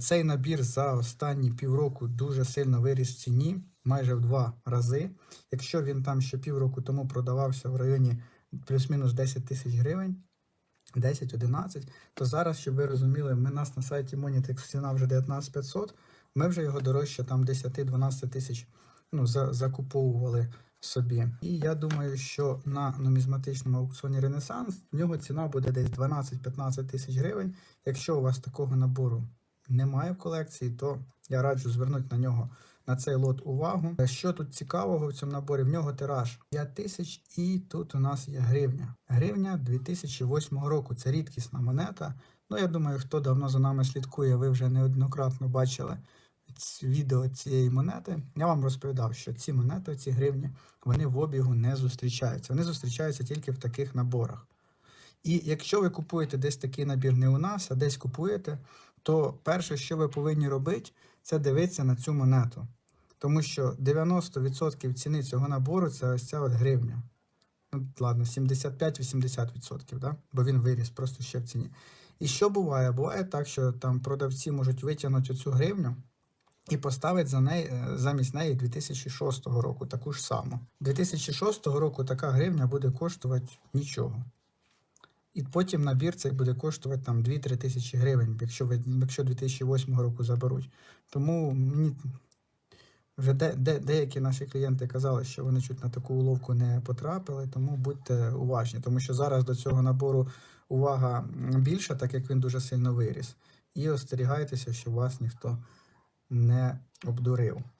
Цей набір за останні півроку дуже сильно виріс в ціні, майже в два рази. Якщо він там ще півроку тому продавався в районі плюс-мінус 10 тисяч гривень, 10-11, то зараз, щоб ви розуміли, ми нас на сайті Monitex ціна вже 19500, ми вже його дорожче там 10-12 тисяч ну, за, закуповували собі. І я думаю, що на нумізматичному аукціоні Ренесанс в нього ціна буде десь 12-15 тисяч гривень. Якщо у вас такого набору немає в колекції, то я раджу звернути на нього на цей лот увагу. Е, Що тут цікавого в цьому наборі? В нього тираж 5 тисяч, і тут у нас є гривня. Гривня 2008 року. Це рідкісна монета. Ну, я думаю, хто давно за нами слідкує, ви вже неоднократно бачили відео цієї монети. Я вам розповідав, що ці монети, ці гривні, вони в обігу не зустрічаються. Вони зустрічаються тільки в таких наборах. І якщо ви купуєте десь такий набір не у нас, а десь купуєте, то перше, що ви повинні робити, це дивитися на цю монету. Тому що 90% ціни цього набору це ось ця от гривня. Ну, ладно, 75-80%, да? бо він виріс просто ще в ціні. І що буває? Буває так, що там продавці можуть витягнути цю гривню і поставити за неї, е, замість неї 2006 року таку ж саму. 2006 року така гривня буде коштувати нічого. І потім набір цей буде коштувати там 2-3 тисячі гривень, якщо, якщо 2008 року заберуть. Тому мені вже де, де, деякі наші клієнти казали, що вони чуть на таку уловку не потрапили, тому будьте уважні, тому що зараз до цього набору увага більша, так як він дуже сильно виріс. І остерігайтеся, щоб вас ніхто не обдурив.